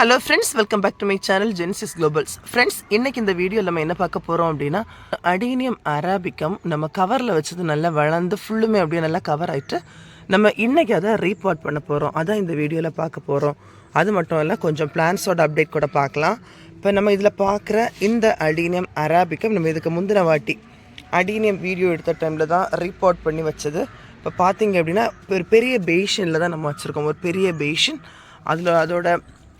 Hello friends welcome back to my channel Jensis Globals friends இன்னைக்கு இந்த வீடியோவில் நம்ம என்ன பார்க்க போகிறோம் அப்படின்னா அடீனியம் அராபிக்கம் நம்ம கவரில் வச்சது நல்லா வளர்ந்து ஃபுல்லுமே அப்படியே நல்லா கவர் ஆயிட்டு நம்ம இன்னைக்கு அதை ரீபார்ட் பண்ண போகிறோம் அதான் இந்த வீடியோவில் பார்க்க போகிறோம் அது மட்டும் இல்லை கொஞ்சம் பிளான்ஸோட அப்டேட் கூட பார்க்கலாம். இப்போ நம்ம இதில் பார்க்குற இந்த அடீனியம் அராபிக்கம் நம்ம இதுக்கு முந்தின வாட்டி அடீனியம் வீடியோ எடுத்த டைமில் தான் ரீபார்ட் பண்ணி வச்சது. இப்போ பார்த்தீங்க அப்படின்னா ஒரு பெரிய பேஷனில் தான் நம்ம வச்சுருக்கோம். ஒரு பெரிய பேஷன் அதில் அதோட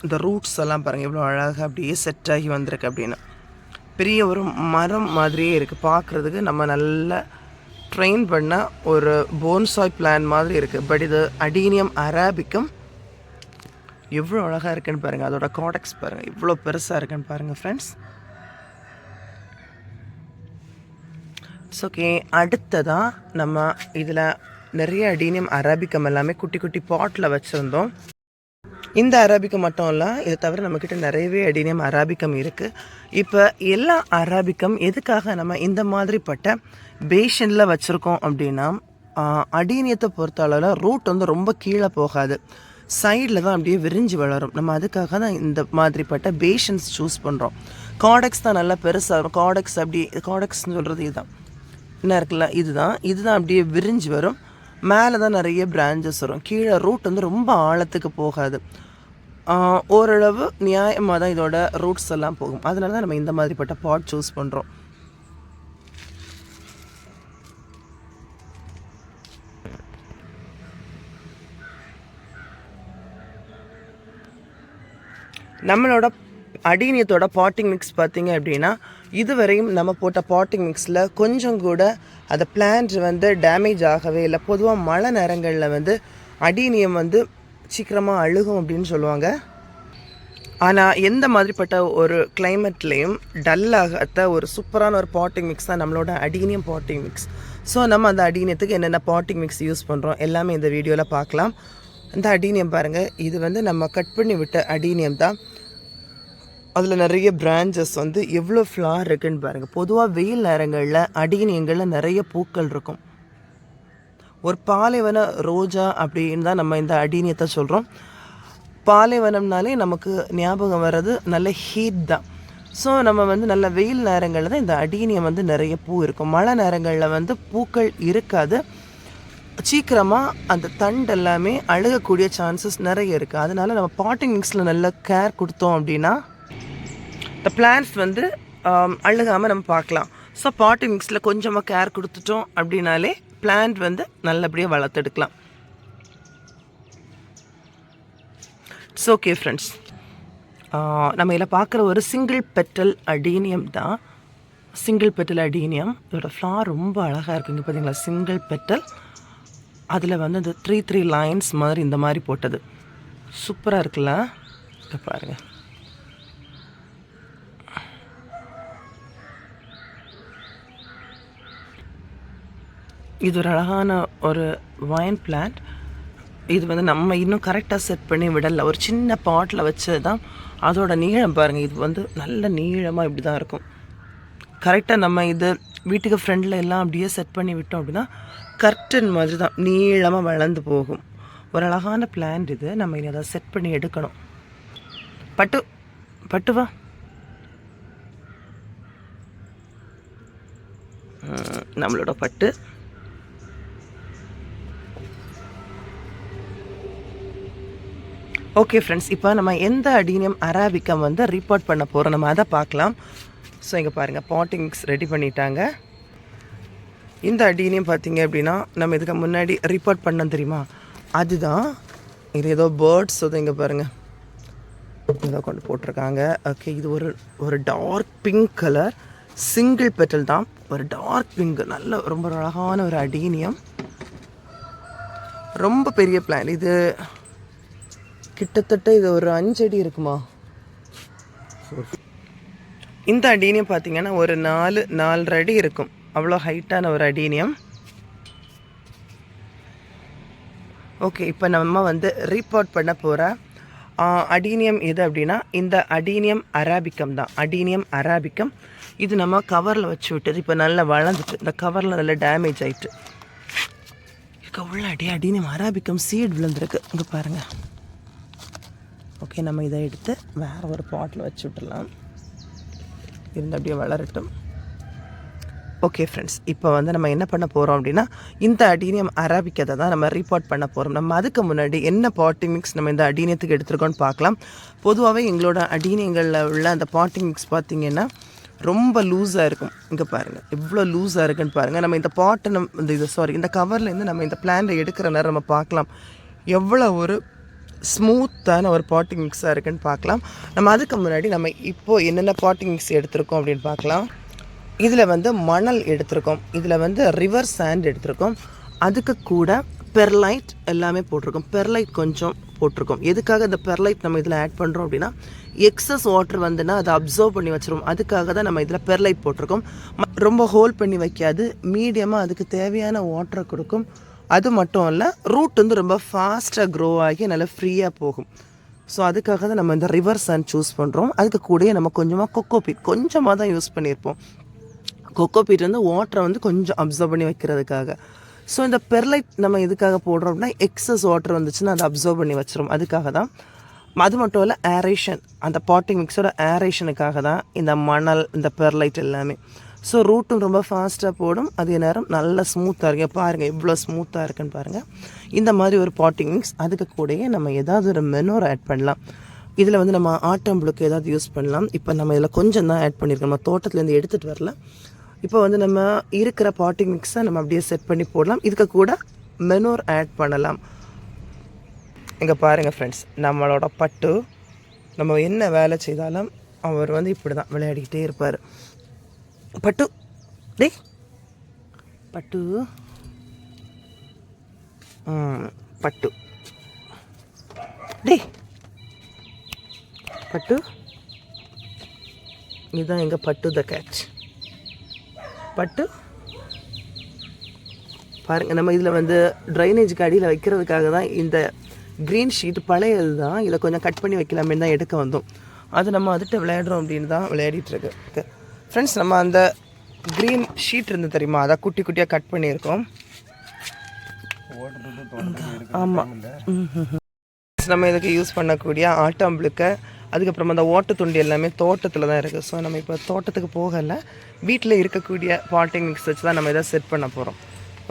இந்த ரூட்ஸ் எல்லாம் பாருங்கள் எவ்வளோ அழகாக அப்படியே செட் ஆகி வந்திருக்கு அப்படின்னு. பெரிய ஒரு மரம் மாதிரியே இருக்குது பார்க்குறதுக்கு நம்ம நல்ல ட்ரெயின் பண்ண ஒரு போன்சாய் பிளான் மாதிரி இருக்குது பட் இது அடீனியம் அராபிக்கம் எவ்வளோ அழகாக இருக்குன்னு பாருங்கள் அதோட காடக்ஸ் பாருங்கள் இவ்வளோ பெருசாக இருக்குன்னு பாருங்கள் ஃப்ரெண்ட்ஸ் இட்ஸ் ஓகே அடுத்ததாக நம்ம இதில் நிறைய அடீனியம் அராபிக்கம் எல்லாமே குட்டி குட்டி பாட்டில் வச்சுருந்தோம். இந்த அரபிக்கம் மட்டும் இல்லை இதை தவிர நம்மக்கிட்ட நிறையவே அடீனியம் அராபிக்கம் இருக்குது இப்போ எல்லா அராபிக்கம் எதுக்காக நம்ம இந்த மாதிரிப்பட்ட பேஷனில் வச்சுருக்கோம் அப்படின்னா அடிநியத்தை பொறுத்த அளவில் ரூட் வந்து ரொம்ப கீழே போகாது. சைடில் தான் அப்படியே விரிஞ்சு வளரும். நம்ம அதுக்காக தான் இந்த மாதிரிப்பட்ட பேஷன்ஸ் சூஸ் பண்ணுறோம் காடெக்ஸ் தான் நல்லா பெருசாக இருக்கும் காடெக்ஸ் அப்படி காடெக்ஸ்னு சொல்கிறது இதுதான். என்ன இருக்குல்ல இதுதான். இதுதான் அப்படியே விரிஞ்சு வரும். மேலே தான் நிறைய பிரான்ச்சஸ் வரும். கீழே ரூட் வந்து ரொம்ப ஆழத்துக்கு போகாது. ஓரளவு நியாயமாக தான் இதோட ரூட்ஸ் எல்லாம் போகும். அதனால தான் நம்ம இந்த மாதிரிப்பட்ட பாட் சூஸ் பண்ணுறோம் நம்மளோட அடீனியத்தோட பாட்டிங் மிக்ஸ் பார்த்தீங்க அப்படின்னா இதுவரையும் நம்ம போட்ட பாட்டிங் மிக்ஸில் கொஞ்சம் கூட அந்த பிளான்ட் வந்து டேமேஜ் ஆகவே இல்லை. பொதுவாக மழை நேரங்களில் வந்து அடீனியம் வந்து சீக்கிரமாக அழுகும் அப்படின்னு சொல்லுவாங்க. ஆனால் எந்த மாதிரிப்பட்ட ஒரு கிளைமேட்லேயும் டல்லாகாத ஒரு சூப்பரான ஒரு பாட்டிங் மிக்ஸ் தான் நம்மளோட அடீனியம் பாட்டிங் மிக்ஸ் ஸோ நம்ம அந்த அடீனியத்துக்கு என்னென்ன பாட்டிங் மிக்ஸ் யூஸ் பண்ணுறோம் எல்லாமே இந்த வீடியோவில் பார்க்கலாம். இந்த அடீனியம் பாருங்கள் இது வந்து நம்ம கட் பண்ணி விட்ட அடீனியம் தான். அதில் நிறைய பிரான்ச்சஸ் வந்து எவ்வளோ ஃப்ளார் இருக்குன்னு பாருங்கள் பொதுவாக வெயில் நேரங்களில் அடீனியங்களில் நிறைய பூக்கள் இருக்கும். ஒரு பாலைவன ரோஜா அப்படின்னு தான் நம்ம இந்த அடீனியத்தை சொல்கிறோம் பாலைவனம்னாலே நமக்கு ஞாபகம் வர்றது நல்ல ஹீட் தான். ஸோ நம்ம வந்து நல்ல வெயில் நேரங்களில் தான் இந்த அடீனியம் வந்து நிறைய பூ இருக்கும். மழை நேரங்களில் வந்து பூக்கள் இருக்காது. சீக்கிரமாக அந்த தண்டு எல்லாமே அழுகக்கூடிய சான்சஸ் நிறைய இருக்குது அதனால நம்ம பாட்டிங் மிக்ஸில் நல்ல கேர் கொடுத்தோம் அப்படின்னா இந்த பிளான்ஸ் வந்து அழுகாமல் நம்ம பார்க்கலாம். ஸோ பாட்டிங் மிக்ஸில் கொஞ்சமாக கேர் கொடுத்துட்டோம் அப்படின்னாலே பிளான்ட் வந்து நல்லபடியாக வளர்த்தெடுக்கலாம். இட்ஸ் ஓகே ஃப்ரெண்ட்ஸ் நம்ம இதில் பார்க்குற ஒரு சிங்கிள் பெட்டல் அடீனியம் தான். சிங்கிள் பெட்டல் அடீனியம் இதோட ஃப்ளார் ரொம்ப அழகாக இருக்குங்க பார்த்தீங்களா? சிங்கிள் பெட்டல் அதில் வந்து அந்த த்ரீ த்ரீ லைன்ஸ் மாதிரி இந்த மாதிரி போட்டது. சூப்பராக இருக்குல்ல? இதை பாருங்கள் இது ஒரு அழகான ஒரு வயன் பிளான்ட் இது வந்து நம்ம இன்னும் கரெக்டாக செட் பண்ணி விடலை. ஒரு சின்ன பாட்டில் வச்சு தான் அதோட நீளம் பாருங்கள் இது வந்து நல்ல நீளமாக இப்படி தான் இருக்கும் கரெக்டாக நம்ம இது வீட்டுக்கு ஃப்ரெண்டில் எல்லாம் அப்படியே செட் பண்ணி விட்டோம் அப்படின்னா கர்டன் மாதிரி தான் நீளமாக வளர்ந்து போகும். ஒரு அழகான பிளான்ட் இது. நம்ம இனி அதை செட் பண்ணி எடுக்கணும். பட்டு பட்டு வா. நம்மளோட பட்டு. ஓகே ஃப்ரெண்ட்ஸ் இப்போ நம்ம எந்த அடீனியம் அராபிக்கம் வந்து ரிப்போர்ட் பண்ண போகிறோம் நம்ம அதை பார்க்கலாம். ஸோ இங்கே பாருங்கள் பாட்டிங்ஸ் ரெடி பண்ணிட்டாங்க. இந்த அடீனியம் பார்த்தீங்க அப்படின்னா நம்ம இதுக்கு முன்னாடி ரிப்போர்ட் பண்ணோம் தெரியுமா? அதுதான் இது ஏதோ பேர்ட்ஸ் அதை இங்கே பாருங்கள் இதை கொண்டு போட்டிருக்காங்க. ஓகே இது ஒரு ஒரு dark pink colour single petal தான். ஒரு டார்க் பிங்க் நல்ல ரொம்ப அழகான ஒரு அடீனியம். ரொம்ப பெரிய பிளான் இது கிட்டத்தட்ட இது ஒரு அஞ்சடி இருக்குமா? இந்த அடீனியம் பார்த்தீங்கன்னா ஒரு நாலு நாலரை அடி இருக்கும். அவ்வளோ ஹைட்டான ஒரு அடீனியம் ஓகே இப்போ நம்ம வந்து ரீபார்ட் பண்ண போகிற அடீனியம் எது அப்படின்னா இந்த அடீனியம் அராபிக்கம் தான். அடீனியம் அராபிக்கம் இது நம்ம கவரில் வச்சு விட்டது. இப்போ நல்லா வளர்ந்துட்டு இந்த கவரில் நல்லா டேமேஜ் ஆயிட்டு. இதுக்கு உள்ள அடி அடீனியம் அராபிக்கம் சீட் விழுந்திருக்கு. இங்கே பாருங்கள் ஓகே நம்ம இதை எடுத்து வேறு ஒரு பாட்டில் வச்சு விட்டுடலாம். இருந்து அப்படியே வளரட்டும். ஓகே ஃப்ரெண்ட்ஸ் இப்போ வந்து நம்ம என்ன பண்ண போகிறோம் அப்படின்னா இந்த அடீனியம் அராபிக்கதை தான் நம்ம ரீபார்ட் பண்ண போகிறோம் நம்ம அதுக்கு முன்னாடி என்ன பாட்டிங் மிக்ஸ் நம்ம இந்த அடீனியத்துக்கு எடுத்துருக்கோம்னு பார்க்கலாம். பொதுவாகவே எங்களோட அடீனியங்களில் உள்ள அந்த பாட்டிங் மிக்ஸ் பார்த்திங்கன்னா ரொம்ப லூஸாக இருக்கும். இங்கே பாருங்கள் எவ்வளோ லூஸாக இருக்குன்னு பாருங்கள் நம்ம இந்த பாட்டை நம்ம இந்த இது சாரி இந்த கவர்லேருந்து நம்ம இந்த பிளான்ட்டை எடுக்கிற நேரம் நம்ம பார்க்கலாம். எவ்வளோ ஒரு ஸ்மூத்தான ஒரு பாட்டிங் மிக்ஸாக இருக்குன்னு பார்க்கலாம். நம்ம அதுக்கு முன்னாடி நம்ம இப்போது என்னென்ன பாட்டிங் மிக்ஸ் எடுத்திருக்கோம் அப்படின்னு பார்க்கலாம். இதில் வந்து மணல் எடுத்திருக்கோம். இதில் வந்து ரிவர் சாண்ட் எடுத்திருக்கோம். அதுக்கு கூட பெர்லைட் எல்லாமே போட்டிருக்கோம். பெர்லைட் கொஞ்சம் போட்டிருக்கோம். எதுக்காக இந்த பெர்லைட் நம்ம இதில் ஆட் பண்ணுறோம் அப்படின்னா எக்ஸஸ் வாட்டர் வந்துன்னா அதை அப்சர்வ் பண்ணி வச்சிரும். அதுக்காக தான் நம்ம இதில் பெர்லைட் போட்டிருக்கோம். ரொம்ப ஹோல்ட் பண்ணி வைக்காது. மீடியமாக அதுக்கு தேவையான வாட்டரை கொடுக்கும். அது மட்டும் இல்லை ரூட் வந்து ரொம்ப ஃபாஸ்ட்டாக க்ரோ ஆகி நல்லா ஃப்ரீயாக போகும். ஸோ அதுக்காக தான் நம்ம இந்த ரிவர் சன் சூஸ் பண்ணுறோம் அதுக்கு கூடயே நம்ம கொஞ்சமாக கொக்கோ பீட் கொஞ்சமாக தான் யூஸ் பண்ணியிருப்போம். கொக்கோ பீட் வந்து வாட்டரை வந்து கொஞ்சம் அப்சர்வ் பண்ணி வைக்கிறதுக்காக. ஸோ இந்த பெர்லைட் நம்ம எதுக்காக போடுறோம் அப்படின்னா எக்ஸஸ் வாட்டர் வந்துச்சுன்னா அதை அப்சர்வ் பண்ணி வச்சிரும். அதுக்காக தான். அது மட்டும் இல்லை ஏரேஷன் அந்த பாட்டிங் மிக்ஸோட ஏரேஷனுக்காக தான் இந்த மணல் இந்த பெர்லைட் எல்லாமே. ஸோ ரூட்டும் ரொம்ப ஃபாஸ்ட்டாக போடும். அதே நேரம் நல்ல ஸ்மூத்தாக இருக்குது பாருங்கள் எவ்வளோ ஸ்மூத்தாக இருக்குன்னு பாருங்கள் இந்த மாதிரி ஒரு பாட்டிங் மிக்ஸ் அதுக்கு கூடயே நம்ம ஏதாவது ஒரு மெனோர் ஆட் பண்ணலாம். இதில் வந்து நம்ம ஆட்டம்புளுக்கு ஏதாவது யூஸ் பண்ணலாம். இப்போ நம்ம இதில் கொஞ்சம் தான் ஆட் பண்ணியிருக்கோம் நம்ம தோட்டத்துலேருந்து எடுத்துகிட்டு வரல. இப்போ வந்து நம்ம இருக்கிற பாட்டிங் மிக்ஸை நம்ம அப்படியே செட் பண்ணி போடலாம். இதுக்கு கூட மெனோர் ஆட் பண்ணலாம். இங்கே பாருங்கள் ஃப்ரெண்ட்ஸ் நம்மளோட பட்டு நம்ம என்ன வேலை செய்தாலும் அவர் வந்து இப்படி தான் விளையாடிக்கிட்டே இருப்பார். பட்டு. டேய். பட்டு. பட்டு. டேய். பட்டு. இதுதான் எங்கள் பட்டு த கேட்ச் பட்டு. பாருங்க நம்ம இதில் வந்து ட்ரைனேஜுக்கு அடியில் வைக்கிறதுக்காக தான் இந்த க்ரீன் ஷீட் பழையது தான். இதை கொஞ்சம் கட் பண்ணி வைக்கலாமே தான் எடுக்க வந்தோம். அது நம்ம அதுட்டு விளையாடுறோம் அப்படின்னு தான் விளையாடிட்டு இருக்கு. ஃப்ரெண்ட்ஸ் நம்ம அந்த க்ரீன் ஷீட் இருந்து தெரியுமா? அதை குட்டி குட்டியாக கட் பண்ணியிருக்கோம். ஆமாம் நம்ம இதுக்கு யூஸ் பண்ணக்கூடிய ஆட்டாம்புழுக்க அதுக்கப்புறம் அந்த ஓட்ட துண்டு எல்லாமே தோட்டத்தில் தான் இருக்குது ஸோ நம்ம இப்போ தோட்டத்துக்கு போகலை. வீட்டில் இருக்கக்கூடிய பாட்டிங் மிக்ஸ் வச்சு தான் நம்ம இதை செட் பண்ண போகிறோம்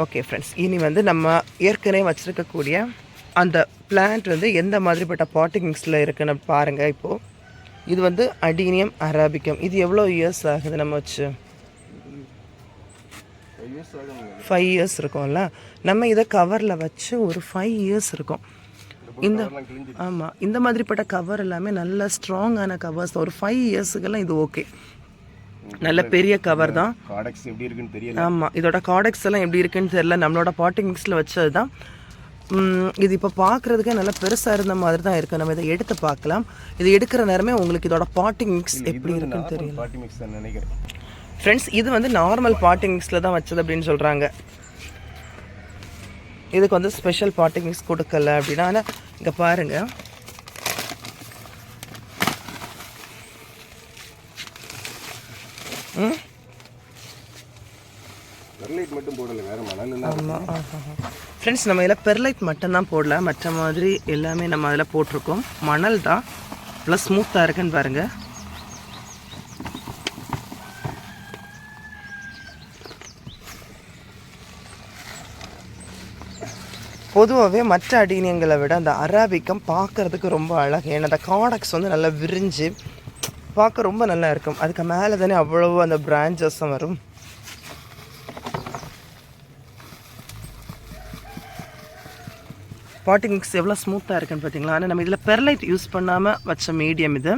ஓகே ஃப்ரெண்ட்ஸ் இனி வந்து நம்ம ஏற்கனவே வச்சுருக்கக்கூடிய அந்த பிளான்ட் வந்து எந்த மாதிரிப்பட்ட பாட்டிங் மிக்ஸில் இருக்குன்னு பாருங்கள் இப்போது இது வந்து அடீனியம் அராபிக்கம். இது எவ்வளோ இயர்ஸ் ஆகுது நம்ம வச்சு? ஃபைவ் இயர்ஸ் இருக்கும்ல? நம்ம இதை கவரில் வச்சு ஒரு ஃபைவ் இயர்ஸ் இருக்கும். இந்த ஆமாம் இந்த மாதிரிப்பட்ட கவர் எல்லாமே நல்ல ஸ்ட்ராங்கான கவர்ஸ் ஒரு ஃபைவ் இயர்ஸுக்கெல்லாம் இது ஓகே நல்ல பெரிய கவர் தான். காடக்ஸ் எப்படி இருக்குன்னு தெரியல. ஆமாம் இதோட காடெக்ஸ் எல்லாம் எப்படி இருக்குன்னு தெரியல. நம்மளோட பாட்டிங் மிக்ஸில் வச்சது தான் இது இப்போ பார்க்குறதுக்கே நல்லா பெருசாக இருந்த மாதிரி தான் இருக்குது நம்ம இதை எடுத்து பார்க்கலாம். இது எடுக்கிற நேரமே உங்களுக்கு இதோட பாட்டிங் மிக்ஸ் எப்படி இருக்குன்னு தெரியும் பார்ட்டி மிக்ஸ் தான் நினைக்கிறேன். ஃப்ரெண்ட்ஸ் இது வந்து நார்மல் பாட்டிங் மிக்ஸில் தான் வச்சது அப்படின்னு சொல்கிறாங்க இதுக்கு வந்து ஸ்பெஷல் பாட்டிங் மிக்ஸ் கொடுக்கல அப்படின்னா ஆனால் இங்கே பாருங்கள் ம்? பெர்லைட் மட்டும் போடல வேற மணல் எல்லாம் ஆமாம் ஃப்ரெண்ட்ஸ் நம்ம இதில் பெர்லைட் மட்டும்தான் போடல. மற்ற மாதிரி எல்லாமே நம்ம அதில் போட்டிருக்கோம். மணல் தான். ப்ளஸ் ஸ்மூத்தாக இருக்குன்னு பாருங்கள் பொதுவாகவே மற்ற அடீனியங்களை விட அந்த அராபிக்கம் பார்க்கறதுக்கு ரொம்ப அழகு. ஏன்னா அந்த காடக்ஸ் வந்து நல்லா விரிஞ்சு பார்க்க ரொம்ப நல்லா இருக்கும். அதுக்கு மேலே தானே அவ்வளோ அந்த பிரான்ச்சஸும் வரும். பாட்டிங் மிக்ஸ் எவ்வளோ ஸ்மூத்தாக இருக்குன்னு பார்த்தீங்களா ஆனால் நம்ம இதில் பெர்லைட் யூஸ் பண்ணாமல் வச்ச மீடியம் இது.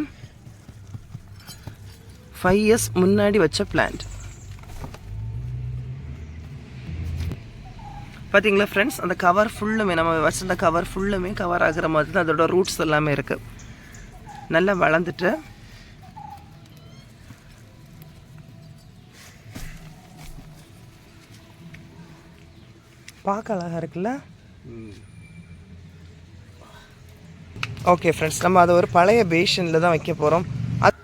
ஃபைவ் இயர்ஸ் முன்னாடி வச்ச பிளான்ட் பார்த்தீங்களா ஃப்ரெண்ட்ஸ் அந்த கவர் ஃபுல்லுமே நம்ம வச்சிருந்த கவர் ஃபுல்லுமே கவர் ஆகிற மாதிரி தான் அதோட ரூட்ஸ் எல்லாமே இருக்குது நல்லா வளர்ந்துட்டு. பார்க்க அழகாக இருக்குல்ல? ஓகே ஃப்ரெண்ட்ஸ் நம்ம அதை ஒரு பழைய பேஷனில் தான் வைக்க போகிறோம் அத்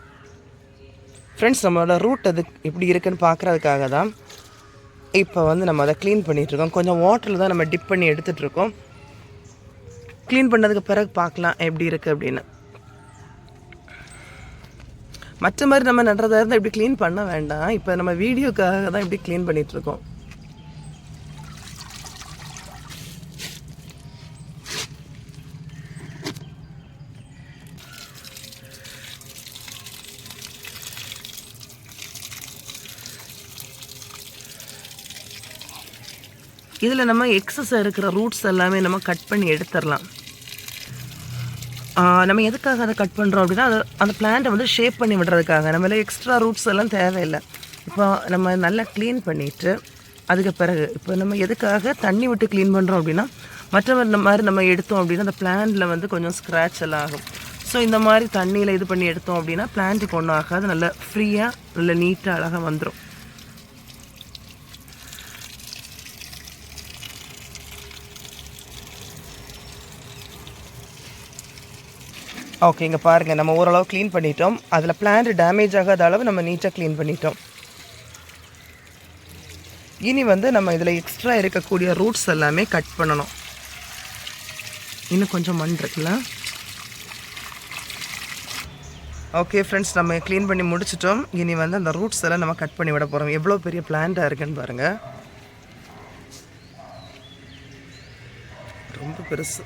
ஃப்ரெண்ட்ஸ் நம்மளோட ரூட் அது எப்படி இருக்குன்னு பார்க்குறதுக்காக தான் இப்போ வந்து நம்ம அதை க்ளீன் பண்ணிகிட்ருக்கோம் கொஞ்சம் வாட்டரில் தான் நம்ம டிப் பண்ணி எடுத்துகிட்ருக்கோம் க்ளீன் பண்ணதுக்கு பிறகு பார்க்கலாம் எப்படி இருக்குது அப்படின்னு. மற்ற மாதிரி நம்ம நடுறதா இருந்தால் இப்படி க்ளீன் பண்ண வேண்டாம். இப்போ நம்ம வீடியோக்காக தான் இப்படி க்ளீன் பண்ணிகிட்ருக்கோம் இதில் நம்ம எக்ஸஸ் இருக்கிற ரூட்ஸ் எல்லாமே நம்ம கட் பண்ணி எடுத்துடலாம். நம்ம எதுக்காக அதை கட் பண்ணுறோம் அப்படின்னா அது அந்த பிளான்ட்டை வந்து ஷேப் பண்ணி விடுறதுக்காக. நம்மள எக்ஸ்ட்ரா ரூட்ஸ் எல்லாம் தேவையில்லை. இப்போ நம்ம நல்லா க்ளீன் பண்ணிவிட்டு அதுக்கு பிறகு இப்போ நம்ம எதுக்காக தண்ணி விட்டு க்ளீன் பண்ணுறோம் அப்படின்னா மற்ற மாதிரி நம்ம எடுத்தோம் அப்படின்னா அந்த பிளான்ட்டில் வந்து கொஞ்சம் ஸ்க்ராட்ச் எல்லாம் ஆகும். ஸோ இந்த மாதிரி தண்ணியில் இது பண்ணி எடுத்தோம் அப்படின்னா பிளான்ட்டுக்கு ஒன்றும் ஆகாது நல்லா ஃப்ரீயாக நல்லா நீட்டாக அழகாக வந்துடும் ஓகே இங்கே பாருங்கள் நம்ம ஓரளவு க்ளீன் பண்ணிட்டோம். அதில் பிளான்ட் டேமேஜ் ஆகாத அளவு நம்ம நீட்டாக க்ளீன் பண்ணிட்டோம். இனி வந்து நம்ம இதில் எக்ஸ்ட்ரா இருக்கக்கூடிய ரூட்ஸ் எல்லாமே கட் பண்ணணும். இன்னும் கொஞ்சம் மண் இருக்குல்ல? ஓகே ஃப்ரெண்ட்ஸ் நம்ம க்ளீன் பண்ணி முடிச்சிட்டோம். இனி வந்து அந்த ரூட்ஸ் எல்லாம் நம்ம கட் பண்ணி விட போகிறோம் எவ்வளோ பெரிய பிளான்ட்டாக இருக்குன்னு பாருங்கள் ரொம்ப பெருசு.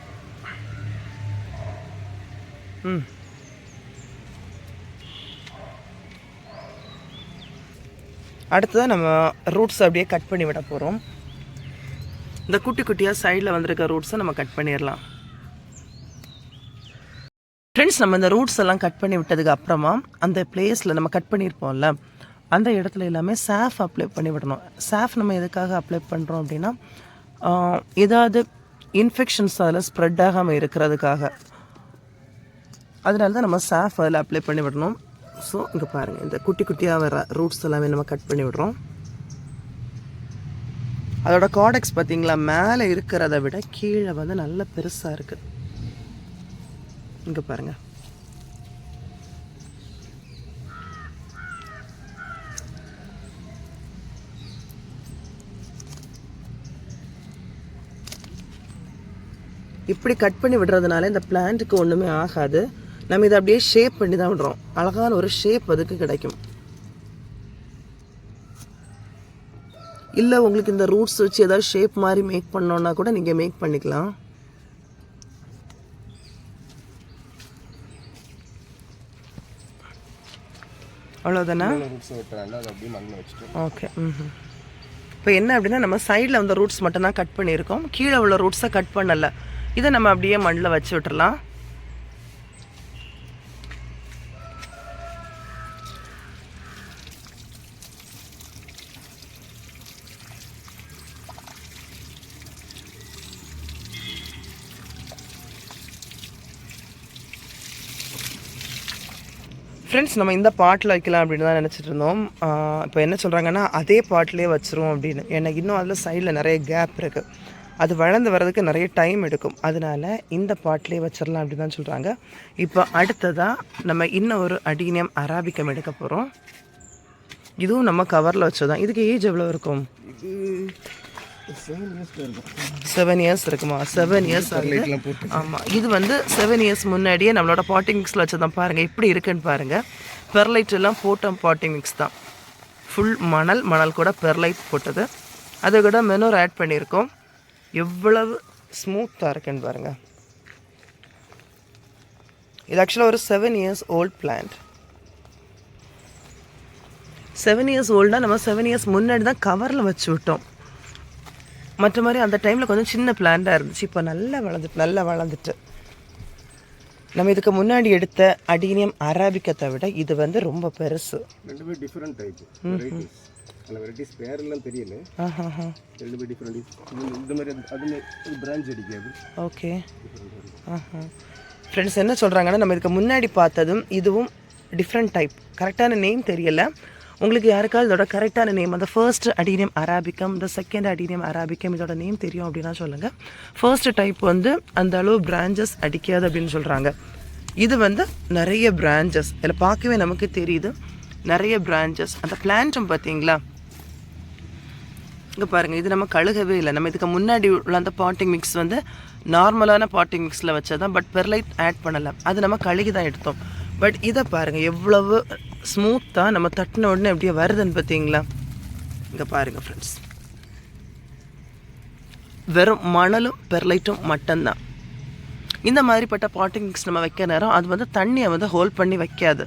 ம். அடுத்ததாக நம்ம ரூட்ஸ் அப்படியே கட் பண்ணி விட போகிறோம் இந்த குட்டி குட்டியாக சைடில் வந்திருக்க ரூட்ஸை நம்ம கட் பண்ணிடலாம் ஃப்ரெண்ட்ஸ் நம்ம இந்த ரூட்ஸ் எல்லாம் கட் பண்ணி விட்டதுக்கு அப்புறமா அந்த பிளேஸில் நம்ம கட் பண்ணியிருப்போம்ல அந்த இடத்துல எல்லாமே சாஃப் அப்ளை பண்ணி விடணும். சாஃப் நம்ம எதுக்காக அப்ளை பண்ணுறோம் அப்படின்னா ஏதாவது இன்ஃபெக்ஷன்ஸ் அதில் ஸ்ப்ரெட் ஆகாமல் இருக்கிறதுக்காக. அதனால தான் நம்ம சாஃப் அதில் அப்ளை பண்ணி விடணும். ஸோ இங்கே பாருங்கள் இந்த குட்டி குட்டியாக வர ரூட்ஸ் எல்லாமே நம்ம கட் பண்ணி விடுறோம். அதோட காடெக்ஸ் பார்த்தீங்களா மேலே இருக்கிறத விட கீழே வந்து நல்ல பெருசாக இருக்குது இங்கே பாருங்க. இப்படி கட் பண்ணி விடுறதுனால இந்த பிளான்ட்டுக்கு ஒன்றுமே ஆகாது. நம்ம இதை அப்படியே ஷேப் பண்ணி தான் விடுறோம். அழகான ஒரு ஷேப் அதுக்கு கிடைக்கும். இல்லை உங்களுக்கு இந்த ரூட்ஸ் வச்சு ஏதாவது ஷேப் மாதிரி மேக் பண்ணோன்னா கூட நீங்கள் மேக் பண்ணிக்கலாம். அவ்வளோதானே ஓகே ம் இப்போ என்ன அப்படின்னா நம்ம சைடில் வந்து ரூட்ஸ் மட்டும் தான் கட் பண்ணியிருக்கோம். கீழே உள்ள ரூட்ஸை கட் பண்ணலை. இதை நம்ம அப்படியே மண்ணில் வச்சு விட்டுறலாம். ஃப்ரெண்ட்ஸ் நம்ம இந்த பாட்டில் வைக்கலாம் அப்படின்னு தான் நினச்சிட்டு இருந்தோம். இப்போ என்ன சொல்கிறாங்கன்னா அதே பாட்டிலே வச்சிருவோம் அப்படின்னு. எனக்கு இன்னும் அதில் சைடில் நிறைய கேப் இருக்குது அது வளர்ந்து வர்றதுக்கு நிறைய டைம் எடுக்கும். அதனால இந்த பாட்டிலே வச்சிடலாம் அப்படின்னு தான் சொல்கிறாங்க இப்போ அடுத்ததாக நம்ம இன்னும் ஒரு அடீனியம் அராபிக்கம் எடுக்க போகிறோம் இதுவும் நம்ம கவரில் வச்சதான் இதுக்கு ஏஜ் எவ்வளோ இருக்கும்? செவன் இயர்ஸ் இருக்குமா? செவன் இயர்ஸ் ஆமாம் இது வந்து செவன் இயர்ஸ் முன்னாடியே நம்மளோட பாட்டிங் மிக்ஸில் வச்சதான் பாருங்கள் எப்படி இருக்குன்னு பாருங்கள் பெர்லைட் எல்லாம் போட்ட பாட்டிங் மிக்ஸ் தான். ஃபுல் மணல் மணல் கூட பெர்லைட் போட்டது. அதை கூட மெனூர் ஆட் பண்ணியிருக்கோம். எவ்வளவு ஸ்மூத்தாக இருக்குன்னு பாருங்கள் இது ஆக்சுவலாக ஒரு seven years old plant seven years ஓல்டாக நம்ம செவன் இயர்ஸ் முன்னாடி தான் கவரில் வச்சு விட்டோம். மற்ற மாதிரி அந்த டைமில் கொஞ்சம் சின்ன பிளான்டாக இருந்துச்சு. இப்போ நல்லா வளர்ந்துட்டு நல்லா வளர்ந்துட்டு. நம்ம இதுக்கு முன்னாடி எடுத்த அடீனியம் அராபிக்கத்தை விட இது வந்து ரொம்ப பெருசு. ரெண்டுமே டிஃப்ரெண்ட் டைப் வெரைட்டிஸ் அந்த வெரைட்டிஸ் பேரெல்லாம் தெரியல. ரெண்டுமே டிஃப்ரெண்ட் இந்த மாதிரி அது- பிரான்ச் அடிக்காது. ஓகே ஆஹா ஃப்ரெண்ட்ஸ் என்ன சொல்கிறாங்கன்னா நம்ம இதுக்கு முன்னாடி பார்த்ததும் இதுவும் டிஃப்ரெண்ட் டைப் கரெக்டான நேம் தெரியல. உங்களுக்கு யாருக்காவது இதோட கரெக்டான நேம் அந்த ஃபர்ஸ்ட் அடீனியம் அராபிக்கம் இந்த செகண்ட் அடீனியம் அராபிக்கம் இதோட நேம் தெரியும் அப்படின்னா சொல்லுங்கள் ஃபர்ஸ்ட் டைப் வந்து அந்த அளவு பிரான்ச்சஸ் அடிக்காது அப்படின்னு சொல்கிறாங்க இது வந்து நிறைய பிரான்ச்சஸ் இதில் பார்க்கவே நமக்கு தெரியுது. நிறைய பிரான்ச்சஸ் அந்த பிளான்ட்டும் பார்த்தீங்களா? இங்கே பாருங்கள் இது நம்ம கழுகவே இல்லை. நம்ம இதுக்கு முன்னாடி உள்ள அந்த பாட்டிங் மிக்ஸ் வந்து நார்மலான பாட்டிங் மிக்ஸில் வச்சதான் பட் பெர்லைட் ஆட் பண்ணலை. அது நம்ம கழுகி தான் எடுத்தோம். பட் இதை பாருங்கள் எவ்வளவு ஸ்மூத்தாக நம்ம தட்டின உடனே அப்படியே வருதுன்னு பார்த்தீங்களா? இங்கே பாருங்கள் ஃப்ரெண்ட்ஸ் வெறும் மணலும் பெர்லைட்டும் மட்டும்தான். இந்த மாதிரிப்பட்ட பாட்டிங் மிக்ஸ் நம்ம வைக்க நேரம் அது வந்து தண்ணியை வந்து ஹோல்ட் பண்ணி வைக்காது.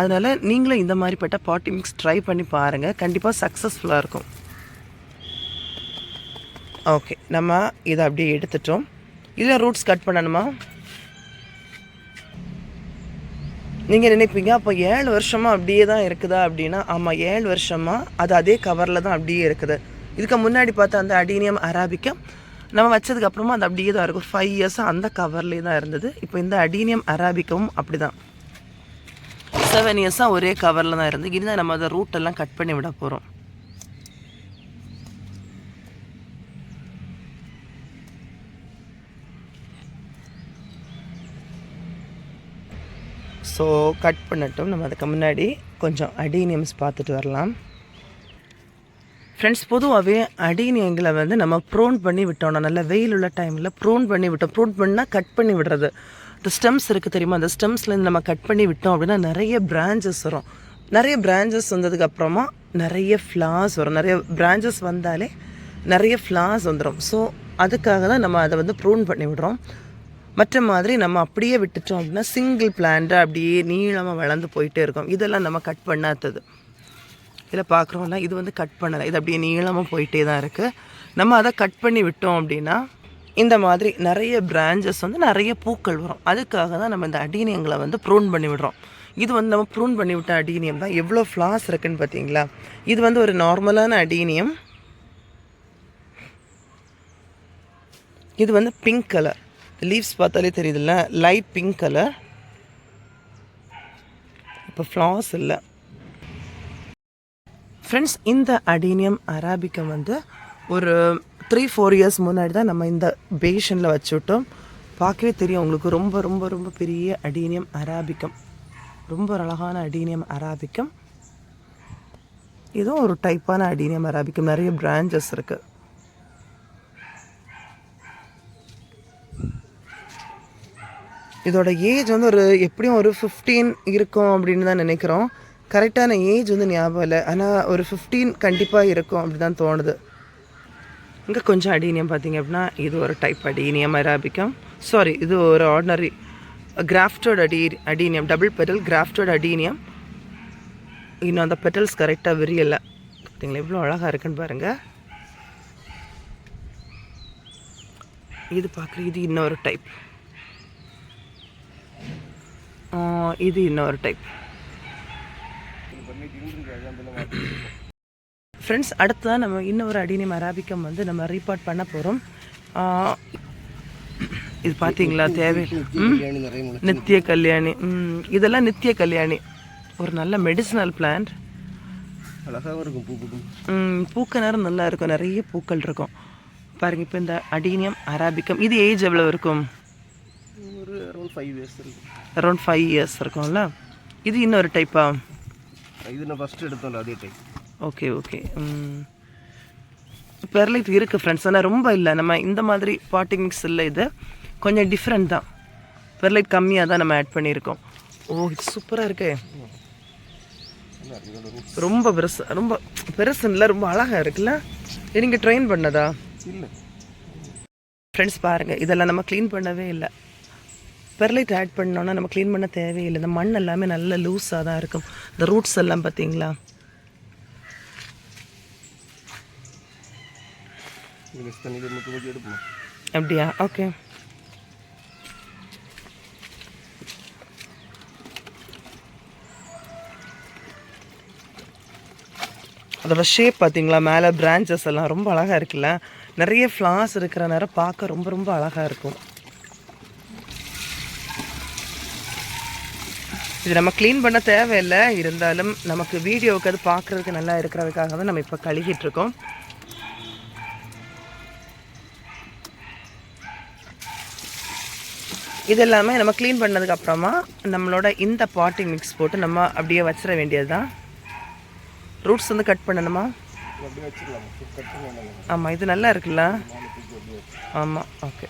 அதனால் நீங்களும் இந்த மாதிரிப்பட்ட பாட்டி மிக்ஸ் ட்ரை பண்ணி பாருங்கள் கண்டிப்பாக சக்ஸஸ்ஃபுல்லாக இருக்கும். ஓகே நம்ம இதை அப்படியே எடுத்துட்டோம். இதில் ரூட்ஸ் கட் பண்ணணுமா? நீங்கள் நினைப்பீங்க அப்போ ஏழு வருஷமாக அப்படியே தான் இருக்குதா அப்படின்னா ஆமாம் ஏழு வருஷமாக அது அதே கவரில் தான் அப்படியே இருக்குது. இதுக்கு முன்னாடி பார்த்த அந்த அடீனியம் அராபிக்கம் நம்ம வச்சதுக்கப்புறமா அது அப்படியே தான் இருக்கும். ஃபைவ் இயர்ஸாக அந்த கவர்லேயே தான் இருந்தது. இப்போ இந்த அடீனியம் அராபிக்கவும் அப்படி தான் செவன் இயர்ஸாக ஒரே கவரில் தான் இருந்தது இருந்தால் நம்ம அதை ரூட்டெல்லாம் கட் பண்ணி விட போகிறோம் ஸோ கட் பண்ணட்டும். நம்ம அதுக்கு முன்னாடி கொஞ்சம் அடீனியம்ஸ் பார்த்துட்டு வரலாம். ஃப்ரெண்ட்ஸ் பொதுவாகவே அடீனியங்களை வந்து நம்ம ப்ரோன் பண்ணி விட்டோம்னா நல்ல வெயில் உள்ள டைமில் ப்ரோன் பண்ணி விட்டோம். ப்ரோன் பண்ணால் கட் பண்ணி விடுறது. இந்த ஸ்டெம்ஸ் இருக்குது தெரியுமா? அந்த ஸ்டெம்ஸ்லேருந்து நம்ம கட் பண்ணி விட்டோம் அப்படின்னா நிறைய பிரான்ச்சஸ் வரும். நிறைய பிரான்ச்சஸ் வந்ததுக்கப்புறமா நிறைய ஃப்ளார்ஸ் வரும். நிறைய பிரான்ச்சஸ் வந்தாலே நிறைய ஃப்ளார்ஸ் வந்துடும் ஸோ அதுக்காக தான் நம்ம அதை வந்து ப்ரூன் பண்ணி விடுறோம். மற்ற மாதிரி நம்ம அப்படியே விட்டுட்டோம் அப்படின்னா சிங்கிள் பிளான்டாக அப்படியே நீளமாக வளர்ந்து போயிட்டே இருக்கும். இதெல்லாம் நம்ம கட் பண்ணாதது. இதில் பார்க்குறோம்னா இது வந்து கட் பண்ணலை. இது அப்படியே நீளமாக போயிட்டே தான் இருக்குது நம்ம அதை கட் பண்ணி விட்டோம் அப்படின்னா இந்த மாதிரி நிறைய பிரான்ச்சஸ் வந்து நிறைய பூக்கள் வரும். அதுக்காக தான் நம்ம இந்த அடீனியங்களை வந்து ப்ரூன் பண்ணி விடுறோம். இது வந்து நம்ம ப்ரூன் பண்ணி விட்ட அடீனியம் தான். எவ்வளோ ஃப்ளாஸ் இருக்குன்னு பார்த்தீங்களா? இது வந்து ஒரு நார்மலான அடீனியம் இது வந்து பிங்க் கலர் லீவ்ஸ் பார்த்தாலே தெரியுதுல்ல லைட் பிங்க் கலர் இப்போ ஃப்ளாஸ் இல்லை. ஃப்ரெண்ட்ஸ் இந்த அடீனியம் அராபிக்கம் வந்து ஒரு த்ரீ ஃபோர் இயர்ஸ் முன்னாடி தான் நம்ம இந்த பேஷனில் வச்சுவிட்டோம் பார்க்கவே தெரியும் உங்களுக்கு ரொம்ப ரொம்ப ரொம்ப பெரிய அடீனியம் அராபிக்கம் ரொம்ப ஒரு அழகான அடீனியம் அராபிக்கம் இதுவும் ஒரு டைப்பான அடீனியம் அராபிக்கம் நிறைய பிரான்ச்சஸ் இருக்குது இதோட ஏஜ் வந்து ஒரு எப்படியும் ஒரு ஃபிஃப்டீன் இருக்கும் அப்படின்னு தான் நினைக்கிறோம். கரெக்டான ஏஜ் வந்து ஞாபகம் இல்லை. ஆனால் ஒரு ஃபிஃப்டீன் கண்டிப்பாக இருக்கும் அப்படி தான் தோணுது. இங்கே கொஞ்சம் அடீனியம் பார்த்தீங்க அப்படின்னா இது ஒரு டைப் அடீனியம் அராபிக்கம் சாரி இது ஒரு ஆர்டினரி கிராஃப்டட் அடி adenium. Double petal grafted adenium. இன்னும் அந்த பெட்டல்ஸ் கரெக்டாக விரியலை. பார்த்தீங்களா எவ்வளோ அழகாக இருக்குன்னு பாருங்கள் இது பார்க்குற இது இன்னொரு டைப் இது இன்னொரு டைப் ஃப்ரெண்ட்ஸ் அடுத்ததான் நம்ம இன்னொரு அடினியம் அராபிக்கம் வந்து நம்ம ரீபார்ட் பண்ண போகிறோம் இது பார்த்தீங்களா தேவை. நித்திய கல்யாணி. ம், இதெல்லாம் நித்திய கல்யாணி. ஒரு நல்ல மெடிசினல் பிளான்ட் அழகாகவும் இருக்கும் பூக்கும் பூக்க நேரம் நல்லா இருக்கும். நிறைய பூக்கள் இருக்கும். பாருங்க இப்போ இந்த அடீனியம் அராபிக்கம் இது ஏஜ் எவ்வளோ இருக்கும்? ஒரு அரௌண்ட் ஃபைவ் இயர்ஸ் இருக்கும். அரௌண்ட் ஃபைவ் இயர்ஸ் இருக்கும்ல? இது இன்னொரு டைப்பா இது நான் ஃபஸ்ட்டு எடுத்தோம்ல அதே டைப் ஓகே ஓகே பெர்லைட் இருக்குது ஃப்ரெண்ட்ஸ் ஆனால் ரொம்ப இல்லை. நம்ம இந்த மாதிரி பாட்டிங் மிக்ஸ் இல்லை இது. கொஞ்சம் டிஃப்ரெண்ட் தான். பெர்லைட் கம்மியாக தான் நம்ம ஆட் பண்ணியிருக்கோம். ஓ இது சூப்பராக இருக்கே. ரொம்ப பெருசு ரொம்ப பெருசு இல்லை ரொம்ப அழகாக இருக்குல்ல? நீங்கள் ட்ரெயின் பண்ணதா? இல்லை. ஃப்ரெண்ட்ஸ் பாருங்கள் இதெல்லாம் நம்ம க்ளீன் பண்ணவே இல்லை. பெர்லைட் ஆட் பண்ணோன்னா நம்ம க்ளீன் பண்ண தேவையில்லை. இந்த மண் எல்லாமே நல்ல லூஸாக தான் இருக்கும். இந்த ரூட்ஸ் எல்லாம் பார்த்தீங்களா? அப்படியா? ஓகே அதோட ஷேப் பார்த்தீங்களா? மேலே பிரான்ச்சஸ் எல்லாம் ரொம்ப அழகாக இருக்குல்ல? நிறைய ஃப்ளார்ஸ் இருக்கிற நேரம் பார்க்க ரொம்ப ரொம்ப அழகாக இருக்கும். இது நம்ம க்ளீன் பண்ண தேவையில்லை. இருந்தாலும் நமக்கு வீடியோவுக்கு அது பார்க்குறதுக்கு நல்லா இருக்கிறதுக்காக தான் நம்ம இப்போ கழுகிட்டு இருக்கோம். இது எல்லாமே நம்ம க்ளீன் பண்ணதுக்கு அப்புறமா நம்மளோட இந்த பாட்டிங் மிக்ஸ் போட்டு நம்ம அப்படியே வச்சிட வேண்டியது தான் ரூட்ஸ் வந்து கட் பண்ணணுமா? ஆமாம் இது நல்லா இருக்குல்ல? ஆமாம் ஓகே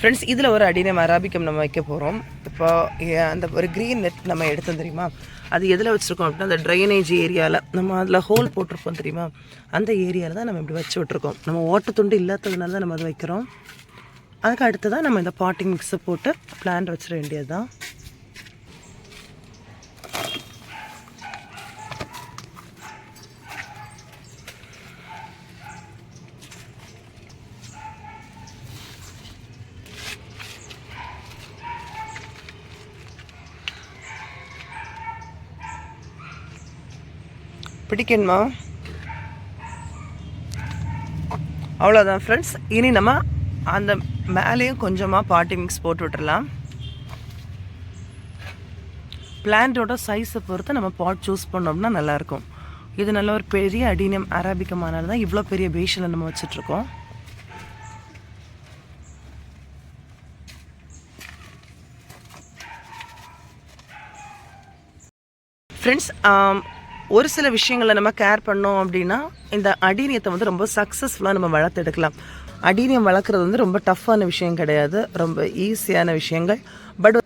ஃப்ரெண்ட்ஸ் இதில் ஒரு அடினம் அராபிக்கம் நம்ம வைக்க போகிறோம் இப்போ அந்த ஒரு க்ரீன் நெட் நம்ம எடுத்தோம் தெரியுமா? அது எதில் வச்சுருக்கோம் அப்படின்னா அந்த ட்ரைனேஜ் ஏரியாவில் நம்ம அதில் ஹோல் போட்டிருப்போம் தெரியுமா? அந்த ஏரியாவில் தான் நம்ம இப்படி வச்சு விட்ருக்கோம் நம்ம ஓட்டத்துண்டு இல்லாததுனால தான் நம்ம அதை வைக்கிறோம். அதுக்கு அடுத்து தான் நம்ம இந்த பாட்டிங் மிக்ஸை போட்டு பிளான்ட் வச்சிட வேண்டியது தான் பிடிக்கணுமா அவ்வளோதான் ஃப்ரெண்ட்ஸ் இனி நம்ம அந்த மேலேயும் கொஞ்சமாக பாட்டி மிக்ஸ் போட்டு விட்டுடலாம் பிளான்ட்டோட சைஸை பொறுத்து நம்ம பாட் சூஸ் பண்ணோம்னா நல்லாயிருக்கும். இது நல்ல ஒரு பெரிய அடீனியம் அராபிக்கமானால தான் இவ்வளோ பெரிய பேஷில் நம்ம வச்சிட்ருக்கோம். ஃப்ரெண்ட்ஸ் ஒரு சில விஷயங்களை நம்ம கேர் பண்ணோம் அப்படின்னா இந்த அடீனியத்தை வந்து ரொம்ப சக்ஸஸ்ஃபுல்லாக நம்ம வளர்த்தெடுக்கலாம் அடீனியம் வளர்க்குறது வந்து ரொம்ப டஃப்பான விஷயம் கிடையாது. ரொம்ப ஈஸியான விஷயங்கள். பட்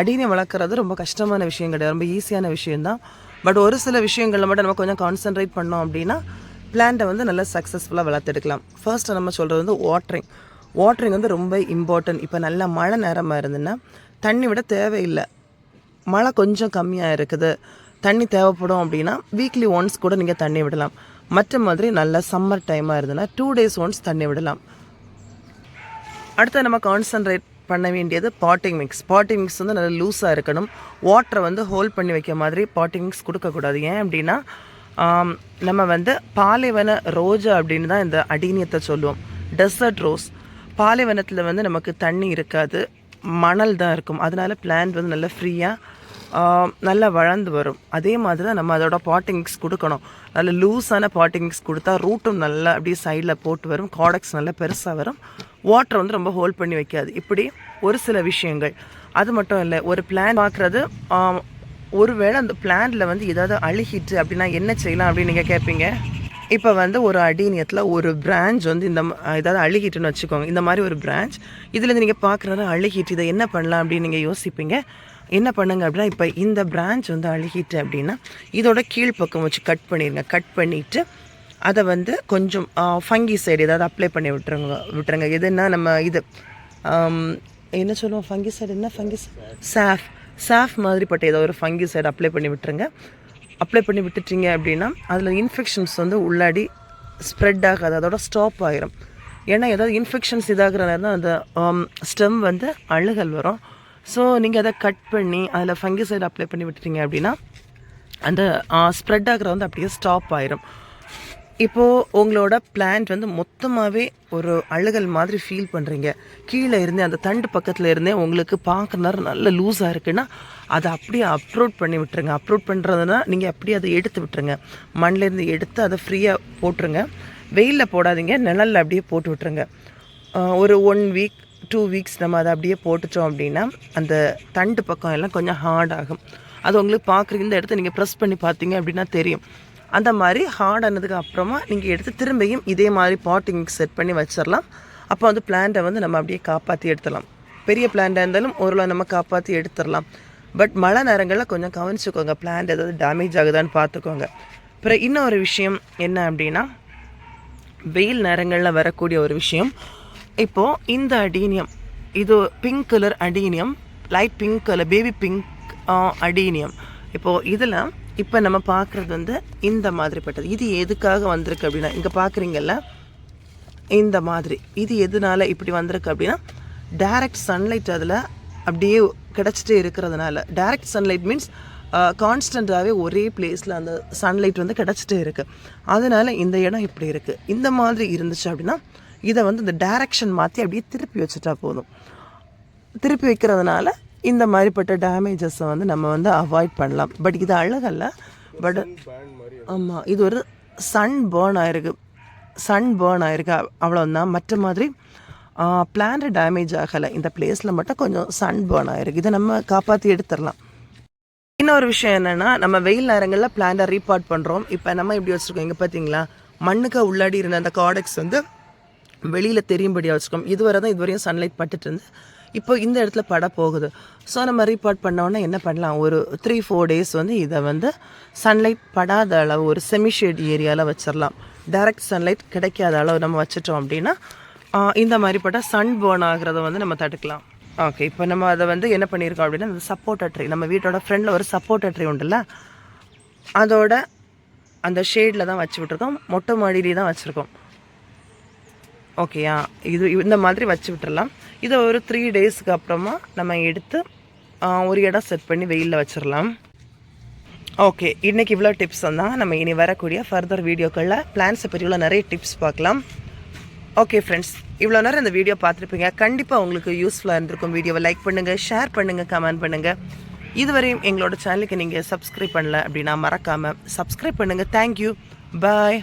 அடீனியம் வளர்க்குறது ரொம்ப கஷ்டமான விஷயம் கிடையாது. ரொம்ப ஈஸியான விஷயம்தான். பட் ஒரு சில விஷயங்களில் மட்டும் நம்ம கொஞ்சம் கான்சென்ட்ரேட் பண்ணோம் அப்படின்னா பிளான்ட்டை வந்து நல்லா சக்ஸஸ்ஃபுல்லாக வளர்த்தெடுக்கலாம் ஃபர்ஸ்ட் நம்ம சொல்கிறது வந்து வாட்ரிங் வாட்ரிங் வந்து ரொம்ப இம்பார்ட்டன்ட் இப்போ நல்லா மழை நேரமாக இருந்துன்னா தண்ணி விட தேவையில்லை. மழை கொஞ்சம் கம்மியாக இருக்குது. தண்ணி தேவைப்படும் அப்படின்னா வீக்லி ஒன்ஸ் கூட நீங்கள் தண்ணி விடலாம். மற்ற மாதிரி நல்ல சம்மர் டைமாக இருந்ததுன்னா டூ டேஸ் ஒன்ஸ் தண்ணி விடலாம். அடுத்து நம்ம கான்சன்ட்ரேட் பண்ண வேண்டியது பாட்டிங் மிக்ஸ் பாட்டிங் மிக்ஸ் வந்து நல்லா லூஸாக இருக்கணும். வாட்டரை வந்து ஹோல்ட் பண்ணி வைக்க மாதிரி பாட்டிங் மிக்ஸ் கொடுக்கக்கூடாது. ஏன் அப்படின்னா நம்ம வந்து பாலைவன ரோஜா அப்படின்னு தான் இந்த அடீனியத்தை சொல்லுவோம். டெசர்ட் ரோஸ் பாலைவனத்தில் வந்து நமக்கு தண்ணி இருக்காது. மணல் தான் இருக்கும். அதனால் பிளான்ட் வந்து நல்லா ஃப்ரீயாக நல்லா வளர்ந்து வரும். அதே மாதிரி தான் நம்ம அதோட பாட்டிங் மிக்ஸ் கொடுக்கணும். நல்ல லூஸான பாட்டிங் மிக்ஸ் கொடுத்தா ரூட்டும் நல்லா அப்படியே சைடில் போட்டு வரும். காடக்ஸ் நல்லா பெருசாக வரும். வாட்டர் வந்து ரொம்ப ஹோல்ட் பண்ணி வைக்காது. இப்படி ஒரு சில விஷயங்கள். அது மட்டும் இல்லை ஒரு பிளான் பார்க்குறது ஒருவேளை அந்த பிளானில் வந்து ஏதாவது அழுகிட்டு அப்படின்னா என்ன செய்யலாம் அப்படின்னு நீங்கள் கேட்பீங்க இப்போ வந்து ஒரு அடிநியத்தில் ஒரு பிரான்ச் வந்து இந்த ஏதாவது அழுகிட்டுன்னு வச்சுக்கோங்க. இந்த மாதிரி ஒரு பிரான்ச் இதுலேருந்து நீங்கள் பார்க்குறது அழுகிட்டு இதை என்ன பண்ணலாம் அப்படின்னு நீங்கள் யோசிப்பீங்க. என்ன பண்ணுங்க அப்படின்னா இப்போ இந்த பிரான்ச் வந்து அழுகிட்டு அப்படின்னா இதோட கீழ்ப்பக்கம் வச்சு கட் பண்ணிடுங்க கட் பண்ணிவிட்டு அதை வந்து கொஞ்சம் ஃபங்கி சைடு ஏதாவது அப்ளை பண்ணி விட்டுருங்க விட்டுருங்க. எதுன்னா நம்ம இது என்ன சொல்லுவோம்? ஃபங்கி சைடு என்ன? ஃபங்கி சாஃப் சாஃப் மாதிரிப்பட்ட ஏதோ ஒரு ஃபங்கி சைடு அப்ளை பண்ணி விட்டுருங்க. அப்ளை பண்ணி விட்டுட்டீங்க அப்படின்னா அதில் இன்ஃபெக்ஷன்ஸ் வந்து உள்ளாடி ஸ்ப்ரெட் ஆகாது. அதோட ஸ்டாப் ஆகிரும் ஏன்னா ஏதாவது இன்ஃபெக்ஷன்ஸ் இதாகிற நேரம் தான் அந்த ஸ்டெம் வந்து அழுகல் வரும். ஸோ நீங்கள் அதை கட் பண்ணி அதில் ஃபங்கி சைடு அப்ளை பண்ணி விட்டுட்டீங்க அப்படின்னா அந்த ஸ்ப்ரெட் ஆகிற வந்து அப்படியே ஸ்டாப் ஆயிரும். இப்போது உங்களோட பிளான்ட் வந்து மொத்தமாகவே ஒரு அழுகல் மாதிரி ஃபீல் பண்ணுறீங்க கீழே இருந்தே அந்த தண்டு பக்கத்தில் இருந்தே உங்களுக்கு பார்க்குற நேரம் நல்ல லூஸாக இருக்குன்னா அதை அப்படியே அப்லோட் பண்ணி விட்டுருங்க. அப்லோட் பண்ணுறதுனா நீங்கள் அப்படியே அதை எடுத்து விட்டுருங்க. மண்ணிலேருந்து எடுத்து அதை ஃப்ரீயாக போட்டுருங்க. வெயிலில் போடாதீங்க நிழலில் அப்படியே போட்டு விட்டுருங்க. ஒரு ஒன் வீக் டூ வீக்ஸ் நம்ம அதை அப்படியே போட்டுட்டோம் அப்படின்னா அந்த தண்டு பக்கம் எல்லாம் கொஞ்சம் ஹார்ட் ஆகும். அது உங்களுக்கு பார்க்குற இந்த இடத்த நீங்கள் ப்ரெஸ் பண்ணி பார்த்தீங்க அப்படின்னா தெரியும். அந்த மாதிரி ஹார்ட் ஆனதுக்கு அப்புறமா நீங்கள் எடுத்து திரும்பியும் இதே மாதிரி பாட்டிங் செட் பண்ணி வச்சிடலாம். அப்போ வந்து பிளான்ட்டை வந்து நம்ம அப்படியே காப்பாற்றி எடுத்துடலாம். பெரிய பிளான்ட்டாக இருந்தாலும் ஓரளவு நம்ம காப்பாற்றி எடுத்துடலாம். பட் மழை நேரங்களில் கொஞ்சம் கவனிச்சுக்கோங்க பிளான்ட் ஏதாவது டேமேஜ் ஆகுதான்னு பார்த்துக்கோங்க. அப்புறம் இன்னொரு விஷயம் என்ன அப்படின்னா வெயில் நேரங்களில் வரக்கூடிய ஒரு விஷயம் இப்போது இந்த அடீனியம் இது pink colour adenium light pink colour baby pink adenium. இப்போது இதில் இப்போ நம்ம பார்க்குறது வந்து இந்த மாதிரிப்பட்டது. இது எதுக்காக வந்திருக்கு அப்படின்னா இங்கே பார்க்குறீங்கல்ல இந்த மாதிரி. இது எதனால இப்படி வந்திருக்கு அப்படின்னா டைரக்ட் சன்லைட் அதில் அப்படியே கிடச்சிட்டே இருக்கிறதுனால. டைரக்ட் சன்லைட் மீன்ஸ் கான்ஸ்டண்ட்டாகவே ஒரே பிளேஸில் அந்த சன்லைட் வந்து கிடச்சிட்டே இருக்குது அதனால இந்த இடம் இப்படி இருக்குது இந்த மாதிரி இருந்துச்சு அப்படின்னா இதை வந்து இந்த டைரக்ஷன் மாற்றி அப்படியே திருப்பி வச்சுட்டா போதும். திருப்பி வைக்கிறதுனால இந்த மாதிரிப்பட்ட டேமேஜஸை வந்து நம்ம வந்து அவாய்ட் பண்ணலாம். பட் இது அழகல்ல. பட் ஆமாம் இது ஒரு சன் பேர்ன் ஆயிருக்கு. சன் பேர்ன் ஆயிருக்கு. அவ்வளோதான் மற்ற மாதிரி பிளான்ட் டேமேஜ் ஆகலை. இந்த பிளேஸில் மட்டும் கொஞ்சம் சன் பேர்ன் ஆயிருக்கு. இதை நம்ம காப்பாற்றி எடுத்துடலாம். இன்னொரு விஷயம் என்னென்னா நம்ம வெயில் நேரங்களில் பிளான்ட்டை ரீபார்ட் பண்ணுறோம் இப்போ நம்ம இப்படி வச்சுருக்கோம்? இங்கே பார்த்தீங்களா மண்ணுக்கு உள்ளாடி இருந்த அந்த காடெக்ஸ் வந்து வெளியில் தெரியும்படியாக வச்சுக்கோம் இதுவரை தான் இதுவரையும் சன்லைட் பட்டுட்டு இருந்து இப்போ இந்த இடத்துல பட போகுது. ஸோ நம்ம ரீபார்ட் பண்ணோன்னா என்ன பண்ணலாம்? ஒரு த்ரீ ஃபோர் டேஸ் வந்து இதை வந்து சன்லைட் படாத அளவு ஒரு செமி ஷேட் ஏரியாவில் வச்சிடலாம் டைரக்ட் சன்லைட் கிடைக்காத அளவு நம்ம வச்சிட்டோம் அப்படின்னா இந்த மாதிரி பட்டால் சன் பேர்ன் ஆகிறத வந்து நம்ம தடுக்கலாம். ஓகே இப்போ நம்ம அதை வந்து என்ன பண்ணியிருக்கோம் அப்படின்னா இந்த சப்போட்டா ட்ரீ நம்ம வீட்டோட ஃப்ரெண்டில் ஒரு சப்போர்ட்டர் ட்ரீ உண்டுல்ல அதோட அந்த ஷேடில் தான் வச்சு விட்ருக்கோம் மொட்டை மாடியிலே தான் வச்சுருக்கோம். ஓகேயா இது இந்த மாதிரி வச்சு விட்டுறலாம். இதை ஒரு த்ரீ டேஸ்க்கு அப்புறமா நம்ம எடுத்து ஒரு இடம் செட் பண்ணி வெயிலில் வச்சிடலாம் ஓகே இன்றைக்கி இவ்வளோ டிப்ஸ் தான் நம்ம இனி வரக்கூடிய ஃபர்தர் வீடியோக்களில் பிளான்ஸை பற்றி உள்ள நிறைய டிப்ஸ் பார்க்கலாம். ஓகே ஃப்ரெண்ட்ஸ் இவ்வளோ நேரம் இந்த வீடியோ பார்த்துருப்பீங்க. கண்டிப்பாக உங்களுக்கு யூஸ்ஃபுல்லாக இருந்திருக்கும் வீடியோவை லைக் பண்ணுங்கள் ஷேர் பண்ணுங்கள் கமெண்ட் பண்ணுங்கள் இதுவரையும் எங்களோட சேனலுக்கு நீங்கள் சப்ஸ்கிரைப் பண்ணல அப்படின்னா மறக்காமல் சப்ஸ்கிரைப் பண்ணுங்கள் தேங்க்யூ பாய்